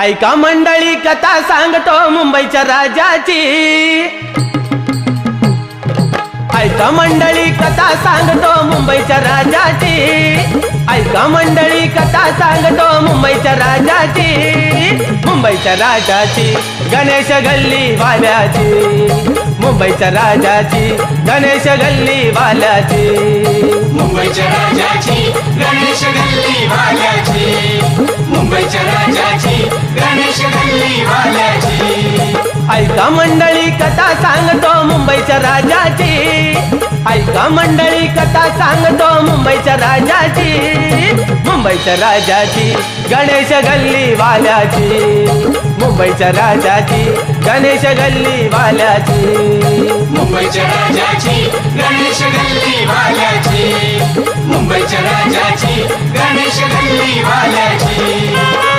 ऐका मंडळी कथा सांगतो मुंबईच्या राजाची. ऐका मंडळी कथा सांगतो मुंबईच्या राजाची. ऐका मंडळी कथा सांगतो मुंबईच्या राजाची. मुंबईच्या राजाची गणेश गल्ली वाल्याची. मुंबईच्या राजाची गणेश गल्ली वाल्याची. मुंबईच्या राजाची गणेश गल्ली वाल्याची. ऐका मंडळी कथा सांगतो मुंबईच्या राजाची. ऐका मंडळी कथा सांगतो मुंबईच्या राजाची. मुंबईच्या राजाची गणेश गल्ली वाल्याची. मुंबईच्या राजाची गणेश गल्ली वाल्याची. मुंबईच्या राजाची गणेश गल्ली वाल्याची. मुंबईच्या राजाची गणेश गल्ली वाल्याची.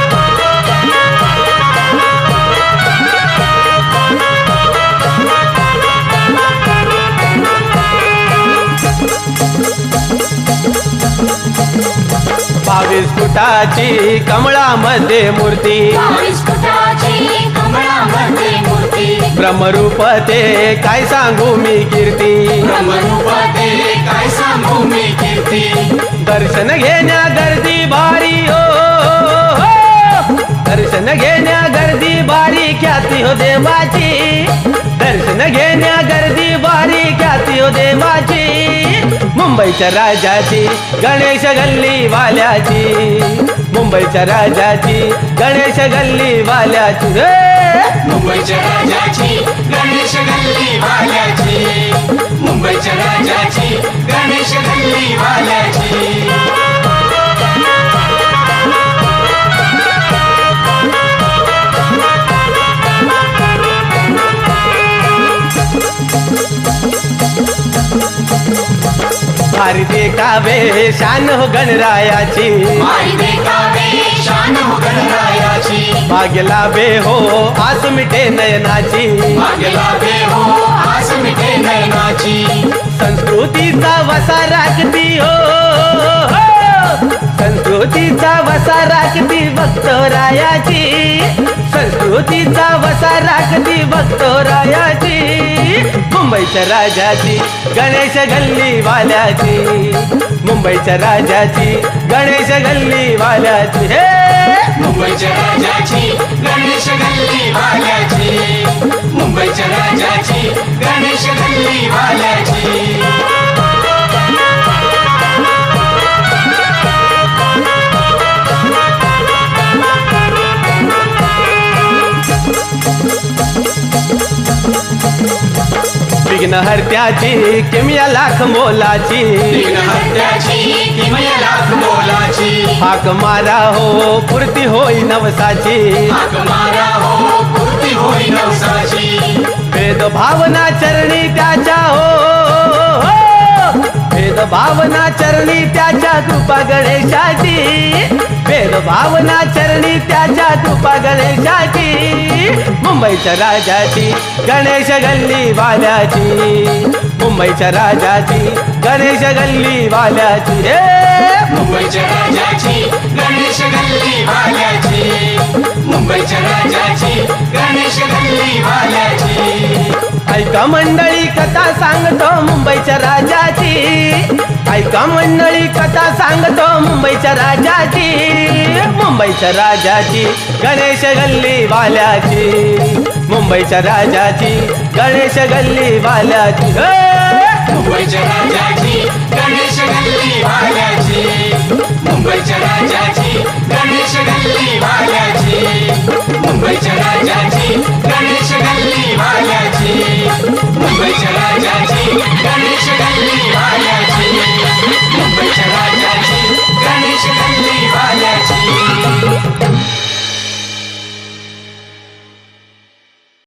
बावीस फुटाची कमळामध्ये मूर्ती. ब्रह्मरूप ते काय सांगू मी कीर्ती. ब्रह्मरूपाते काय सांगू मी कीर्ती. दर्शन घेण्या गर्दी भारी हो दर्शन घेण्या गर्दी भारी ख्याती हो देवाची दर्शन घेण्या मुंबईच्या राजाची गणेश गल्ली वाल्याची मुंबईच्या राजाची गणेश गल्ली वाल्याची मुंबईच्या राजाची गणेश गल्ली वाल्याची मुंबईच्या राजाची गणेश गल्ली वाल्याची भारी देखावे शान हो गणरायाची. हो गणरायाची. भाग्यला बे हो आस मिटे नयनाची. मागेला बे हो आस मिटे नयनाची. संस्कृतीचा वसा राखती हो. संस्कृतीचा वसा राखती भक्तरायाची संस्कृतीचा वसा राखती भक्तरायाची मुंबईच्या राजाची गणेश गल्लीवाल्याची. मुंबईच्या राजाची गणेश गल्लीवाल्याची. हे! मुंबईच्या राजाची गणेश गल्लीवाल्याची. मुंबईच्या राजाची गणेश गल्ली मोलाची. हत्याची किमया लाख मोलाची. हाक मारा हो पूर्ती होई नवसाची. हाक मारा हो पूर्ती होई नवसाची. भेद भावना चरणी त्याच्या हो भेद भावना चरणी त्याच्या कृपा गणेशाची. भेद भावना चरणी त्याच्या कृपा गणेशाची. मुंबईच्या राजाची गणेश गल्ली वाल्याची. मुंबईच्या राजाची गणेश गल्ली वाल्याची. हे मुंबईच्या राजाची गणेश गल्ली वाल्याची. मुंबईच्या राजाची गणेश गल्ली वाल्याची. ऐका मंडळी कथा सांगतो मुंबईच्या राजाची. ऐका मंडळी कथा सांगतो मुंबईच्या राजाची. मुंबईच्या राजाची गणेश गल्ली वाल्याची. मुंबईच्या राजाची गणेश गल्ली वाल्याची. हे! मुंबईच्या राजाची गणेश गल्ली वाल्याची. मुंबईच्या राजाची